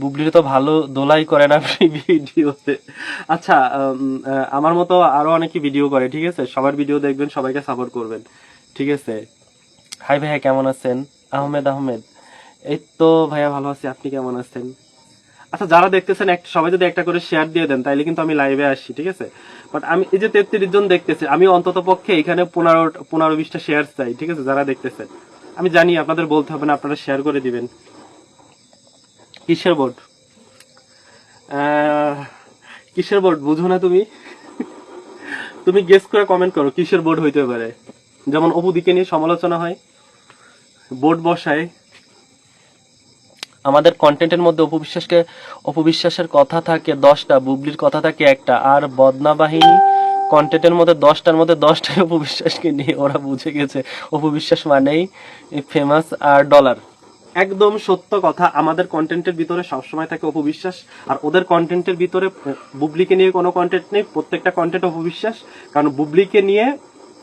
বুবলির তো ভালো দোলাই করে না ভিডিওতে। আচ্ছা আমার মতো আরও অনেকে ভিডিও করে, ঠিক আছে? সবার ভিডিও দেখবেন, সবাইকে সাপোর্ট করবেন, ঠিক আছে? হাই ভাইয়া, কেমন আছেন? আহমেদ আহমেদ। এই তো ভাইয়া, ভালো আছি। আপনি কেমন আছেন? আচ্ছা যারা দেখতেছেন, এক সবাই যদি একটা করে শেয়ার দিয়ে দেন, তাইলে কিন্তু আমি লাইভে আসি, ঠিক আছে? বাট আমি এই যে তেত্রিশ জন দেখতেছি, আমি অন্তত পক্ষে এখানে পনেরো পনেরো, বিশটা শেয়ার চাই, ঠিক আছে, যারা দেখতেছেন। আমি জানি, আপনাদের বলতে হবে না, আপনারা শেয়ার করে দিবেন। কিসের বোর্ড? কিসের বোর্ড? বুঝো না তুমি। তুমি গেস করে কমেন্ট করো, কিসের বোর্ড হইতে পারে? যেমন অপুদিকে নিয়ে সমালোচনা হয়, বোর্ড বসায়। আমাদের কন্টেন্টের মধ্যে অপবিশ্বাসকে অপবিশ্বাসের কথা থাকে দশটা, বুবলির কথা থাকে একটা, আর বদনা বাহিনী কন্টেন্টের মধ্যে দশটার মধ্যে দশটাই অপবিশ্বাসকে নিয়ে ওরা বুঝে গেছে। অপবিশ্বাস মানেই ফেমাস আর ডলার একদম সত্য কথা, আমাদের কন্টেন্টের ভিতরে সবসময় থাকে অপবিশ্বাস, আর ওদের কন্টেন্টের ভিতরে বুবলিকে নিয়ে কোনো কন্টেন্ট নেই, প্রত্যেকটা কন্টেন্ট অপবিশ্বাস, কারণ বুবলিকে নিয়ে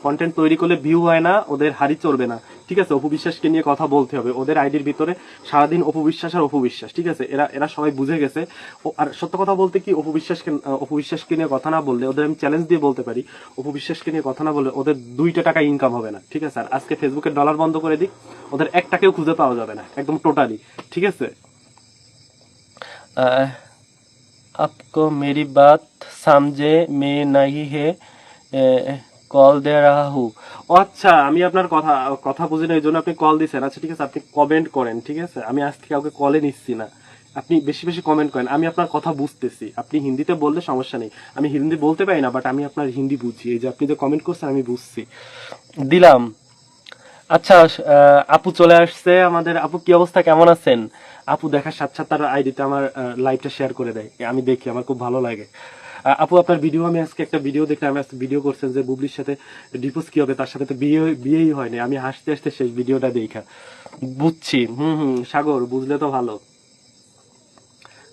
কন্টেন্ট তৈরি করলে ভিউ হয় না ওদের হাড়ি চলবে না ঠিক আছে অপবিশ্বাসকে নিয়ে কথা বলতে হবে ওদের আইডির ভিতরে সারাদিন অপবিশ্বাস আর অপবিশ্বাস ঠিক আছে এরা এরা সবাই বুঝে গেছে ও- আর সত্য কথা বলতে কি অপবিশ্বাসকে আহ, অপবিশ্বাসকে নিয়ে কথা না বললে ওদের আমি চ্যালেঞ্জ দিয়ে বলতে পারি অপবিশ্বাসকে নিয়ে কথা না বললে ওদের দুইটা টাকা ইনকাম হবে না ঠিক আছে আর আজকে ফেসবুকে ডলার বন্ধ করে দিক ওদের এক টাকাও খুঁজে পাওয়া যাবে না একদম টোটালি ঠিক আছে আহ, आपको मेरी बात समझे में नहीं है কল দে রাহা আচ্ছা আমি আপনার কথা কথা বুঝি না এই জন্য আপনি কল দিচ্ছেন আচ্ছা ঠিক আছে আপনি কমেন্ট করেন ঠিক আছে? আমি আজ থেকে কাউকে কলে নিচ্ছি না। আপনি বেশি বেশি কমেন্ট করেন। আমি আপনার কথা বুঝতেছি। আপনি হিন্দিতে বললে সমস্যা নেই। আমি হিন্দি বলতে পারি না বাট আমি আপনার হিন্দি বুঝি। এই যে আপনি যে কমেন্ট করছেন আমি বুঝছি। দিলাম। আচ্ছা আপু চলে আসছে আমাদের। আপু কি অবস্থা? কেমন আছেন? আপু দেখার সাথে সাথে তার আইডিতে আমার লাইভটা শেয়ার করে দেয়। আমি দেখি আমার খুব ভালো লাগে। আপু, আপনার ভিডিও আমি আজকে একটা ভিডিও দেখলাম, আমি আজকে ভিডিও করছেন যে বুবলির সাথে ডিভোর্স কি হবে, তার সাথে তো বিয়ে, বিয়েই হয়নি। আমি হাসতে হাসতে সেই ভিডিওটা দেখা। বুঝছি, হুম হুম, সাগর, বুঝলে তো ভালো।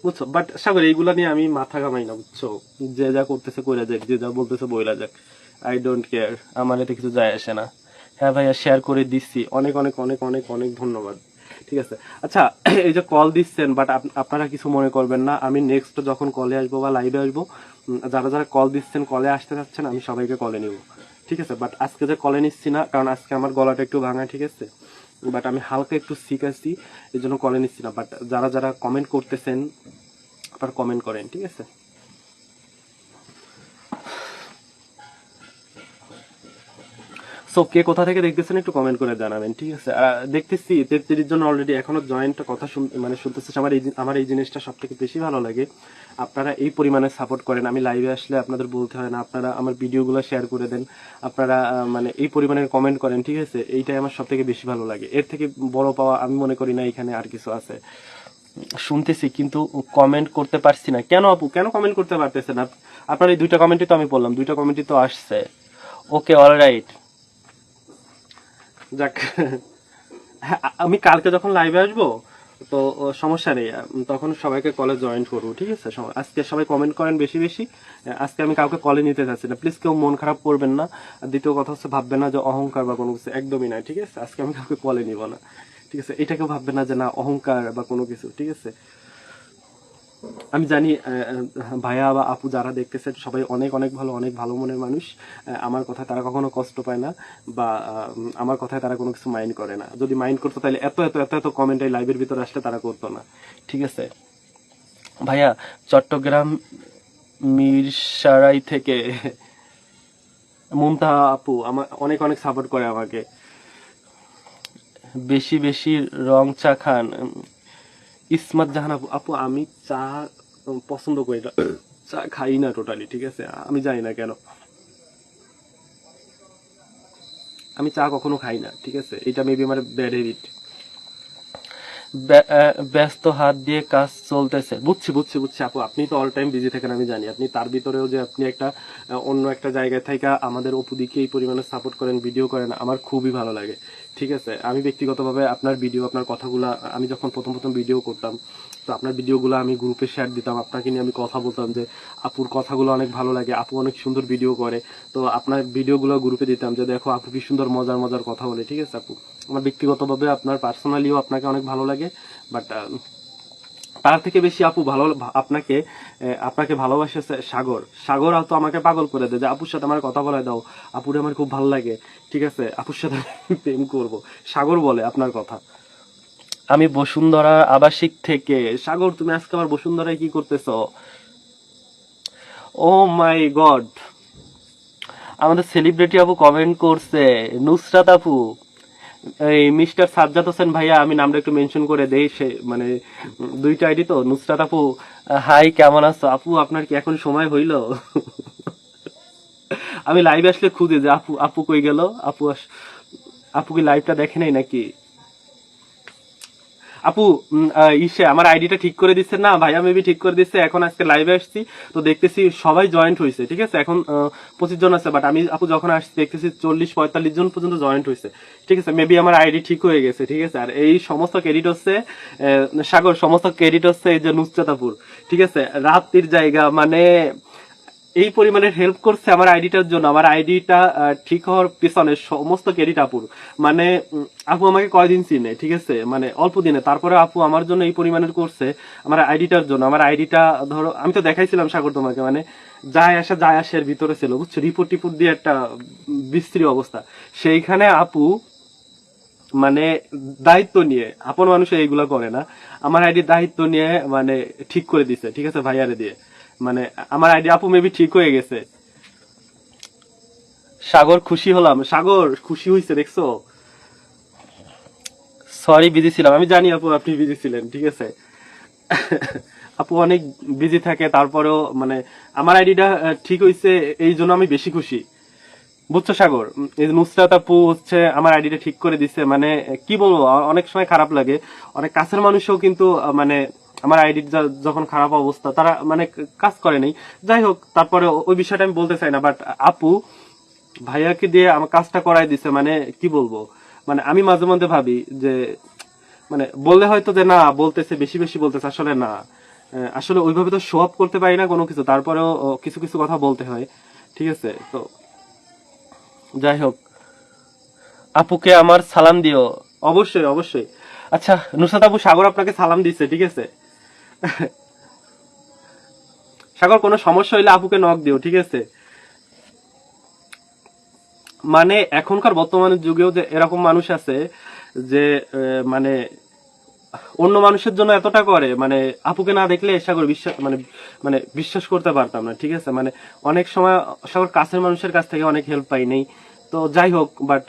বুঝছ? বাট সাগর, এইগুলা নিয়ে আমি মাথা ঘামাই না, বুঝছ? যে যা করতেছে কইরা যাক, যে যা বলতেছে বইলা যাক। আই ডোন্ট কেয়ার আমার এতে কিছু যায় আসে না। হ্যাঁ ভাইয়া শেয়ার করে দিচ্ছি। অনেক অনেক অনেক অনেক অনেক ধন্যবাদ। ঠিক আছে। আচ্ছা এই যে কল দিচ্ছেন বাট আপনারা কিছু মনে করবেন না। আমি নেক্সট যখন কলে আসব বা লাইভে আসব যারা যারা কল দিচ্ছেন কলে আসতে যাচ্ছেন আমি সবাইকে কলে নিব। ঠিক আছে বাট আজকে যে কলে নিচ্ছি না, কারণ আজকে আমার গলাটা একটু ভাঙা, ঠিক আছে? বাট আমি হালকা একটু শিখ আছি, এই জন্য কলে নিচ্ছি না। বাট যারা যারা কমেন্ট করতেছেন আপনার কমেন্ট করেন, ঠিক আছে? সো কে কোথা থেকে দেখতেছেন একটু কমেন্ট করে জানাবেন, ঠিক আছে? আর দেখতেছি তেত্রিশ জন অলরেডি এখনও জয়েন্ট কথা মানে শুনতেছে আমার এই আমার এই জিনিসটা সব থেকে বেশি ভালো লাগে। আপনারা এই পরিমাণে সাপোর্ট করেন। আমি লাইভে আসলে আপনাদের বলতে হয় না। আপনারা আমার ভিডিওগুলো শেয়ার করে দেন। আপনারা মানে এই পরিমাণে কমেন্ট করেন, ঠিক আছে? এইটাই আমার সব থেকে বেশি ভালো লাগে। এর থেকে বড় পাওয়া আমি মনে করি না এখানে আর কিছু আছে। শুনতেছি, কিন্তু কমেন্ট করতে পারছি না। কেন আপু? কেন কমেন্ট করতে পারতেছেন? আপ- আপনার এই দুইটা কমেন্টই তো আমি বললাম। দুইটা কমেন্টই তো আসছে। ওকে অলরাইট যাক, আমি কালকে যখন লাইভে আসব, তো সমস্যা নেই। তখন সবাইকে কলে জয়েন করব, ঠিক আছে? আজকে সবাই কমেন্ট করেন বেশি বেশি। আজকে আমি কাউকে কলে নিতে চাচ্ছি না। প্লিজ কেউ মন খারাপ করবেন না। দ্বিতীয় কথা হচ্ছে ভাববেন না যে অহংকার বা কোনো কিছু, একদমই না ঠিক আছে? আজকে আমি কাউকে কলে নিব না, ঠিক আছে? এটাকেও ভাববেন না যে না, অহংকার বা কোনো কিছু, ঠিক আছে? আমি জানি ভাইয়া বা আপু যারা দেখতেছে, সবাই অনেক অনেক ভালো অনেক ভালো মনের মানুষ। আমার কথা তারা কখনো কষ্ট পায় না বা আমার কথায় তারা কোনো কিছু মাইন্ড করে না। যদি মাইন্ড করতো তাহলে এত এত এত এত কমেন্ট এই লাইভের ভিতরে আসলে তারা করতো না। ঠিক আছে? ভাইয়া, চট্টগ্রাম মিরসারাই থেকে মমতা আপু আমার অনেক অনেক সাপোর্ট করে আমাকে। বেশি বেশি রং চা খান। ইসমাত জাহান আপু আপু, আমি চা পছন্দ করি না। চা খাই না টোটালি ঠিক আছে? আমি জানি না কেন। আমি চা কখনো খাই না, ঠিক আছে? এটা মেবি আমার ব্যাড হ্যাবিট ব্যস্ত হাত দিয়ে কাজ চলতেছে। বুঝছি বুঝছি বুঝছি আপু, আপনি তো অল টাইম বিজি থাকেন, আমি জানি। আপনি তার ভিতরেও যে আপনি একটা অন্য একটা জায়গায় থেকে আমাদের অপুদিকে এই পরিমাণে সাপোর্ট করেন ভিডিও করেন, আমার খুবই ভালো লাগে। ঠিক আছে, আমি ব্যক্তিগতভাবে আপনার ভিডিও আপনার কথাগুলা, আমি যখন প্রথম প্রথম ভিডিও করতাম, তো আপনার ভিডিওগুলো আমি গ্রুপে শেয়ার দিতাম, আপনাকে নিয়ে আমি কথা বলতাম যে, আপুর কথাগুলো অনেক ভালো লাগে, আপু অনেক সুন্দর ভিডিও করে, তো আপনার ভিডিওগুলো গ্রুপে দিতাম যে, দেখো আপু কি সুন্দর, মজার মজার কথা বলে, ঠিক আছে আপু? আমার ব্যক্তিগতভাবে আপনার পার্সোনালিও আপনাকে অনেক ভালো লাগে বাট তার থেকে বেশি আপু ভালো আপনাকে আপনাকে ভালোবাসেছে সাগর। সাগর তো আমাকে পাগল করে দেয় যে, আপুর সাথে আমার কথা বলে দাও। আপুরে আমার খুব ভালো লাগে। ঠিক আছে? আপুর সাথে প্রেম করব। সাগর বলে আপনার কথা। আমি বসুন্ধরা আবাসিক থেকে। সাগর, তুমি আজকে আমার বসুন্ধরায় কি করতেছো? Oh my god! আমাদের সেলিব্রিটি আপু কমেন্ট করছে, নুসরাত আপু। এই মিস্টার সাজ্জাদ হোসেন ভাইয়া, আমি নামটা একটু মেনশন করে দেই, সে মানে দুইটা আইডি তো, নুসরাত আপু, হাই, কেমন আছো? আপু, আপনার কি এখন সময় হইল? আমি লাইভ আসলে খুঁজে যে আপু আপু কই গেল? আপু আস- আপু কি লাইভটা দেখে নাই নাকি? আপু ইসে, আমার আইডিটা ঠিক করে দিচ্ছে না, ভাইয়া মেবি ঠিক করে দিচ্ছে, এখন আজকে লাইভে আসছি, তো দেখতেছি সবাই জয়েন্ট হয়েছে ঠিক আছে? এখন পঁচিশ জন আছে বাট আমি, আপু, যখন আসছি, দেখতেছি চল্লিশ, পঁয়তাল্লিশ জন পর্যন্ত জয়েন্ট হয়েছে ঠিক আছে? মেবি আমার আইডি ঠিক হয়ে গেছে, ঠিক আছে? আর এই সমস্ত ক্রেডিট হচ্ছে সাগর, সমস্ত ক্রেডিট হচ্ছে এই যে নুসরাতাপুর ঠিক আছে? রাত্রির জায়গা মানে এই পরিমাণের হেল্প করছে আমার আইডিটার জন্য। আমার আইডিটা ঠিক হওয়ার পিছনে সমস্ত ক্রেডিট আপুর। মানে আপু আমাকে কয়দিন চিনে, ঠিক আছে? মানে অল্প দিনে। তারপরে আপু আমার জন্য এই পরিমাণের করছে আমার আইডিটার জন্য। আমার আইডিটা ধরো, আমি তো দেখাইছিলাম সাগর তোমাকে মানে যায় আসা, যায় আসার ভিতরে ছিল, বুঝছ? রিপোর্ট টিপোর্ট দিয়ে একটা বিস্তৃত অবস্থা। সেইখানে আপু মানে দায়িত্ব নিয়ে, আপন মানুষ এইগুলো করে না। আমার আইডি দায়িত্ব নিয়ে মানে ঠিক করে দিছে, ঠিক আছে, ভাইয়ারে দিয়ে। মানে আমার আইডি আপু মেবি ঠিক হয়ে গেছে। সাগর খুশি হলাম। সাগর, খুশি হয়েছে দেখছ? সরি বিজি ছিলাম। আমি জানি আপু, আপনি বিজি ছিলেন, ঠিক আছে? আপু অনেক বিজি থাকে, তারপরেও মানে আমার আইডিটা ঠিক হয়েছে এই জন্য আমি বেশি খুশি। বুঝছ, সাগর? এই নুসরাত আপু হচ্ছে আমার আইডিটা ঠিক করে দিছে। মানে কি বলব অনেক সময় খারাপ লাগে। অনেক কাছের মানুষও কিন্তু মানে আমার আইডি যখন খারাপ অবস্থা, তারা মানে কাজ করে নাই। যাই হোক, তারপরে ওই বিষয়টা আমি বলতে চাই না বাট আপু, ভাইয়াকে দিয়ে আমার কাজটা করাই দিছে মানে কি বলব? মানে আমি মাঝে মধ্যে ভাবি যে মানে বললে হয়তো যে না, বলতেছে, বেশি বেশি বলতেছে, আসলে না। আসলে ওইভাবে তো শো আপ করতে পারি না কোনো কিছু, তারপরেও কিছু কিছু কথা বলতে হয়, ঠিক আছে? তো যাই হোক। আপুকে আমার সালাম দিও। অবশ্যই অবশ্যই। আচ্ছা নুসরাত আপু সাগর আপনাকে সালাম দিচ্ছে ঠিক আছে? সাগর, কোনো সমস্যা হইলে আপুকে নক দিও, ঠিক আছে? মানে এখনকার বর্তমানে যুগেও যে এরকম মানুষ আছে যে মানে অন্য মানুষের জন্য এতটা করে মানে আপুকে না দেখলে সাগর বিশ্বাস মানে মানে বিশ্বাস করতে পারতাম না, ঠিক আছে? মানে অনেক সময় সাগর কাছের মানুষের কাছ থেকে অনেক হেল্প পাই নেই। তো যাই হোক বাট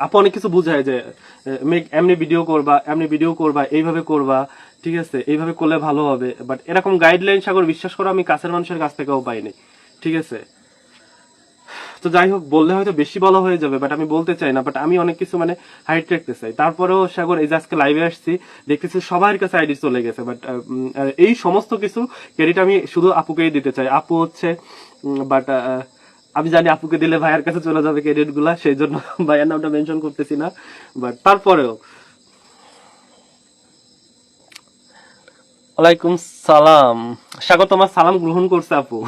আপু অনেক কিছু বুঝায় যে এমনি ভিডিও করবা, এমনি ভিডিও করবা, এইভাবে করবা, ঠিক আছে? এইভাবে করলে ভালো হবে। বাট এরকম গাইডলাইন সাগর বিশ্বাস করো আমি কাছের মানুষের কাছ থেকেও পাইনি, ঠিক আছে? তো যাই হোক, বললে হয়তো বেশি বলা হয়ে যাবে বাট আমি বলতে চাই না। বাট আমি অনেক কিছু মানে হাইট রাখতে চাই। তারপরেও সাগর, এই যে আজকে লাইভে আসছি, দেখতেছি সবার কাছে আইডি চলে গেছে। বাট এই সমস্ত কিছু ক্রেডিট আমি শুধু আপুকেই দিতে চাই। আপু হচ্ছে বাট আমি জানি আপুকে দিলে ভাইয়ের কাছে চলে যাবে ক্রেডিটগুলা সেই জন্য ভাইয়ের নামটা মেনশন করতেছি না। বাট তারপরেও। ওয়ালাইকুম সালাম। স্বাগত আমার সালাম গ্রহণ করছে আপু।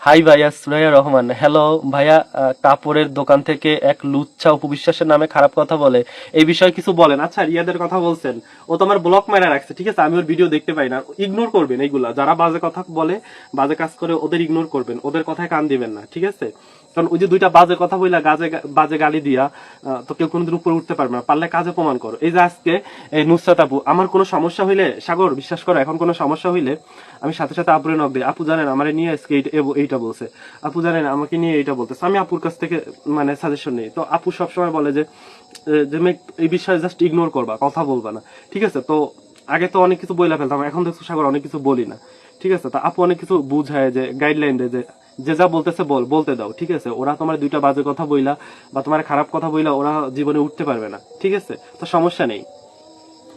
হাই ভাইয়া সুরাইয়া রহমান। হ্যালো ভাইয়া কাপড়ের দোকান থেকে এক লুচ্ছা উপবিশ্বাসের নামে খারাপ কথা বলে। এই বিষয়ে কিছু বলেন। আচ্ছা রিয়াদের কথা বলছেন। ও তো আমার ব্লক মারা রাখছে, ঠিক আছে? আমি ওর ভিডিও দেখতে পাই না। ইগনোর করবেন এইগুলা। যারা বাজে কথা বলে, বাজে কাজ করে, ওদের ইগনোর করবেন। ওদের কথায় কান দিবেন না, ঠিক আছে? কারণ ওই যে দুইটা বাজে কথা বইলা গাজে বাজে গালি দিয়া তো কেউ কোনোদিন উপরে উঠতে পারবে না। পারলে কাজে প্রমাণ করো। এই যে আজকে, এই নুসরাত আপু, আমার কোনো সমস্যা হইলে, সাগর, বিশ্বাস করো, এখন কোনো সমস্যা হইলে আমি সাথে সাথে আপুরে নক দিই। আপু জানেন, আমার নিয়ে আজকে এইটা- বলছে। আপু জানেন, আমাকে নিয়ে এইটা বলতেছে। আমি আপুর কাছ থেকে মানে সাজেশন নেই। তো আপু সবসময় বলে যে যে এই বিষয়ে জাস্ট ইগনোর করবা, কথা বলবা না। ঠিক আছে? তো আগে তো অনেক কিছু বইলা ফেলতাম, এখন দেখছ সাগর, অনেক কিছু বলি না। ঠিক আছে? তা আপু অনেক কিছু বুঝায় যে গাইডলাইন দেয় যে যে যা বলতেছে বল, বলতে দাও, ঠিক আছে? ওরা তোমার দুইটা বাজে কথা বইলা বা তোমার খারাপ কথা বইলা ওরা জীবনে উঠতে পারবে না, ঠিক আছে? তো সমস্যা নেই।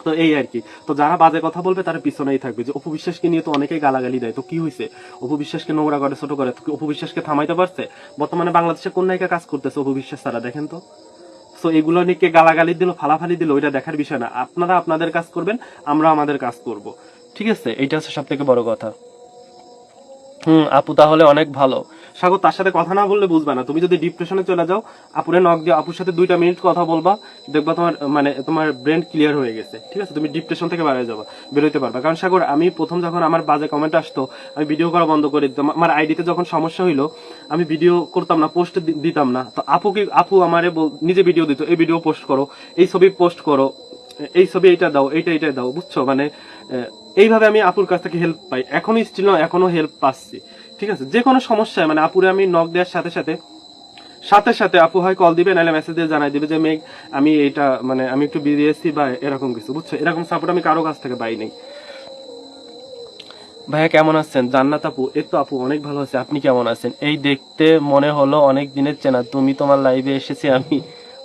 তো এই আর কি। তো যারা বাজে কথা বলবে তারা পিছনেই থাকবে। যে অপু বিশ্বাসকে নিয়ে তো অনেকেই গালাগালি দেয়, তো কি হয়েছে অপু বিশ্বাসকে নোংরা করে, ছোট করে, তো কি অপু বিশ্বাসকে থামাইতে পারছে? বর্তমানে বাংলাদেশে কোন নায়িকা কাজ করতেছে অপু বিশ্বাস তারা, দেখেন তো? তো এগুলো নিয়ে কে গালাগালি দিল, ফালাফালি দিল, ওইটা দেখার বিষয় না। আপনারা আপনাদের কাজ করবেন আমরা আমাদের কাজ করব, ঠিক আছে? এইটা হচ্ছে সব থেকে বড় কথা। হুম, আপু তাহলে অনেক ভালো। সাগর, তার সাথে কথা না বললে বুঝবা না। তুমি যদি ডিপ্রেশনে চলে যাও, আপুরে নক দিয়ে, আপুর সাথে দুইটা মিনিট কথা বলবা, দেখবা তোমার মানে তোমার ব্রেন ক্লিয়ার হয়ে গেছে। ঠিক আছে? তুমি ডিপ্রেশন থেকে বেরিয়ে যাবা বেরোতে পারবা। কারণ সাগর, আমি প্রথম যখন আমার বাজে কমেন্ট আসতো, আমি ভিডিও করা বন্ধ করে দিতাম। আমার আইডিতে যখন সমস্যা হইল, আমি ভিডিও করতাম না পোস্ট দিতাম না। তো আপু কি, আপু আমারে নিজে ভিডিও দিত, এই ভিডিও পোস্ট করো, এই ছবি পোস্ট করো, এই ছবি এটা দাও, এইটা এইটা দাও। বুঝছ? মানে এইভাবে আমি আপুর কাছ থেকে হেল্প পাই। এখনও স্টিল এখনও হেল্প পাচ্ছি। ঠিক আছে? যে কোনো সমস্যায় মানে আপুরে আমি নক দেওয়ার সাথে সাথে সাথে সাথে আপু হয় কল দিবে, নাহলে মেসেজ দিয়ে জানাই দিবে যে, মেঘ, আমি এটা মানে আমি একটু এসেছি বা এরকম কিছু। বুঝছ? এরকম সাপোর্ট আমি কারও কাছ থেকে পাই নাই। ভাইয়া, কেমন আছেন? জান্নাত আপু, এই তো আপু, অনেক ভালো আছে। আপনি কেমন আছেন? এই দেখতে মনে হলো অনেক দিনের চেনা। তুমি তোমার লাইভে এসেছি আমি।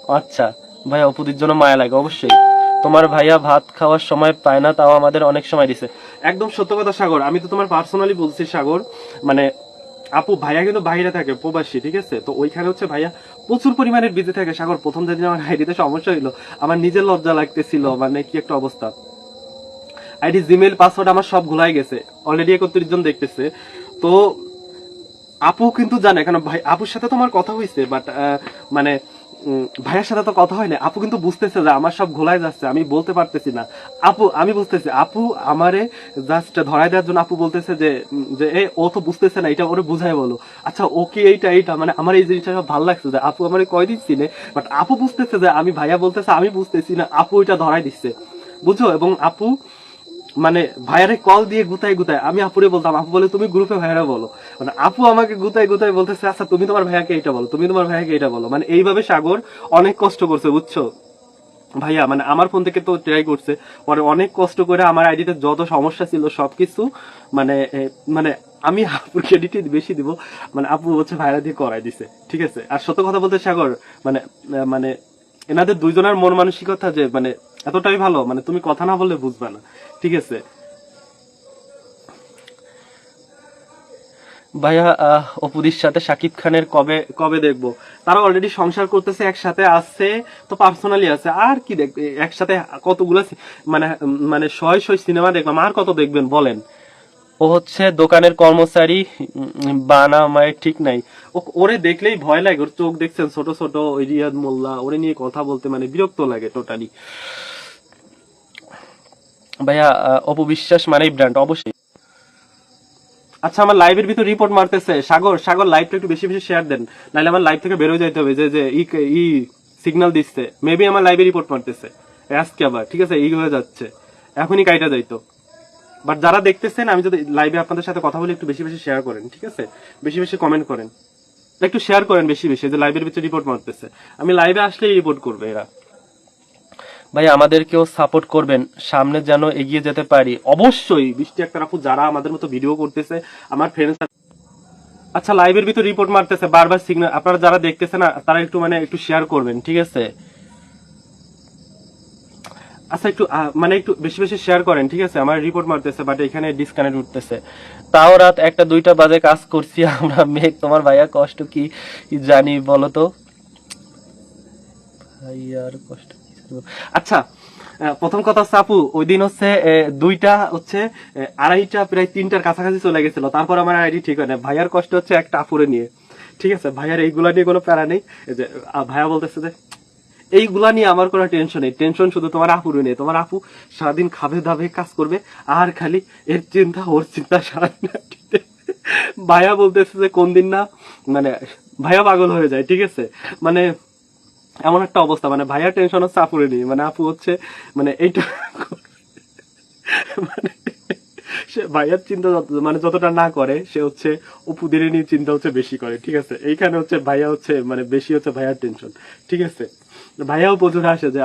আচ্ছা ভাইয়া, অপুদির জন্য মায়া লাগে, অবশ্যই। তোমার ভাইয়া ভাত খাওয়ার সময় পায় না, তাও আমাদের অনেক সময় দিছে। একদম সত্য কথা, সাগর। আমি তো তোমার পার্সোনালি বলছি, সাগর মানে আপু, ভাইয়া কিন্তু বাইরে থাকে, প্রবাসী, ঠিক আছে? তো ওইখানে হচ্ছে ভাইয়া প্রচুর পরিমাণের বিজি থাকে, সাগর। প্রথম যেদিন আমার আইডিতে সমস্যা হইল, আমার নিজের লজ্জা লাগতেছিল মানে কি একটা অবস্থা। আইডি জিমেল পাসওয়ার্ড আমার সব ঘোলাই গেছে অলরেডি একত্রিশ জন দেখতেছে। তো আপু কিন্তু জানে, কেন ভাই, আপুর সাথে তো আমার কথা হয়েছে বাট মানে ভাইয়ের সাথে তো কথা হয় না আপু কিন্তু বুঝতেছে যে আমার সব ঘোলাই যাচ্ছে, আমি বলতে পারতেছি না। আপু, আমি বুঝতেছি, আপু আমারে জাস্ট ধরাই দেওয়ার জন্য আপু বলতেছে যে যে, এ, ও তো বুঝতেছে না, এটা ওরে বুঝাই বলো। আচ্ছা ও কি এইটা এইটা মানে আমার এই জিনিসটা সব ভালো লাগছে যে আপু আমারে কয় দিচ্ছি বাট আপু বুঝতেছে যে আমি ভাইয়া বলতেছে, আমি বুঝতেছি না, আপু এটা ধরাই দিচ্ছে। বুঝো এবং আপু মানে ভাইয়ারে কল দিয়ে গুতাই গুতাই আমি আপুরে বলতাম, আপু বলে, তুমি গ্রুপে ভাইয়ারা বলো। মানে আপু আমাকে গুতাই গুতাই বলতেছে আচ্ছা তুমি তোমার ভাইয়াকে এটা বলো, তুমি তোমার ভাইয়াকে এটা বলো। মানে এইভাবে সাগর অনেক কষ্ট করছে, বুঝছ? ভাইয়া মানে আমার ফোন থেকে তো ট্রাই করছে, পরে অনেক কষ্ট করে আমার আইডিতে যত সমস্যা ছিল সবকিছু মানে মানে আমি আপুর ক্রেডিট বেশি দিব মানে আপু হচ্ছে ভাইরা দিয়ে করাই দিছে, ঠিক আছে? আর সত্য কথা বলতে সাগর মানে মানে এনাদের দুইজনের মন মানসিকতা যে মানে এতটাই ভালো মানে তুমি কথা না বললে বুঝবে না। ঠিক আছে? ভাইয়া অপুদির সাথে শাকিব খানের কবে কবে দেখব? তারা অলরেডি সংসার করতেছে, একসাথে আছে, তো পার্সোনালি আছে। আর কি দেখবে? একসাথে কতগুলো মানে মানে শয় শয় সিনেমা দেখলাম। আর কত দেখবেন? বলেন। ও হচ্ছে দোকানের কর্মচারী বানা মায়ের ঠিক নাই। ওরে দেখলেই ভয় লাগে ওর চোখ দেখছেন ছোট ছোট ওই রিয়াদ মোল্লা ওরে নিয়ে কথা বলতে মানে বিরক্ত লাগে টোটালি ভাইয়া আহ, অপু বিশ্বাস মানেই ব্র্যান্ড অবশ্যই। আচ্ছা আমার লাইভের ভিতর রিপোর্ট মারতেছে। সাগর সাগর লাইভটা একটু বেশি বেশি শেয়ার দেন। নাহলে আমার লাইভ থেকে বেরোয় যাইতে হবে যে যে ই সিগন্যাল দিচ্ছে। মেবি আমার লাইভে রিপোর্ট মারতেছে। আজকে আবার ঠিক আছে? এই হয়ে যাচ্ছে। এখনই কাইটা যাইতো। বাট যারা দেখতেছেন আমি যদি লাইভে আপনাদের সাথে কথা বলি একটু বেশি বেশি শেয়ার করেন ঠিক আছে? বেশি বেশি কমেন্ট করেন। একটু শেয়ার করেন বেশি বেশি যে লাইভের ভিতরে রিপোর্ট মারতেছে। আমি লাইভে আসলেই রিপোর্ট করবে এরা। ভাই আমাদেরকেও সাপোর্ট করবেন সামনে যেন এগিয়ে যেতে পারি। অবশ্যই বৃষ্টি একটা আপু যারা আমাদের মতো ভিডিও করতেছে আমার ফ্রেন্ডস আচ্ছা লাইভের ভিতর রিপোর্ট মারতেছে বারবার সিগন্যাল আপনারা যারা দেখতেছেন না তারা একটু মানে একটু শেয়ার করবেন ঠিক আছে? আচ্ছা একটু মানে একটু বেশি বেশি শেয়ার করেন, ঠিক আছে? আমার রিপোর্ট মারতেছে বাট এখানে ডিসকানেক্ট উঠতেছে। তাও রাত একটা, দুইটা বাজে কাজ করছি, আমরা মেঘ, তোমার ভাইয়া কষ্ট কি জানি বলো তো? ভাইয়ার কষ্ট আচ্ছা প্রথম কথা আপু ওই দিন হচ্ছে দুইটা হচ্ছে আড়াইটা, প্রায় তিনটার কাছাকাছি চলে গেছিল। তারপর আমার আইডি ঠিক হয় না ভাইয়ার কষ্ট হচ্ছে একটা আপুরে নিয়ে। ঠিক আছে? ভাইয়ার এইগুলা নিয়ে কোনো প্যারা নেই। যে ভাইয়া বলতেছে যে এইগুলা নিয়ে আমার কোনো টেনশন নেই। টেনশন শুধু তোমার আপুরে নেই। তোমার আপু সারাদিন খাবে দাবে কাজ করবে, আর খালি এর চিন্তা, ওর চিন্তা সারাদিন ভাইয়া বলতেছে যে, কোন দিন না মানে ভাইয়া পাগল হয়ে যায়, ঠিক আছে? মানে এমন একটা অবস্থা। মানে ভাইয়ার টেনশন হচ্ছে আপুরে নেই। মানে আপু হচ্ছে মানে এইটা মানে সে ভাইয়ার চিন্তা যত- মানে যতটা না করে, সে হচ্ছে অপুদের নিয়ে চিন্তা হচ্ছে বেশি করে, ঠিক আছে? এইখানে হচ্ছে ভাইয়া হচ্ছে মানে বেশি হচ্ছে ভাইয়ার টেনশন ঠিক আছে? ভাইয়াও প্রচুর হাসে যে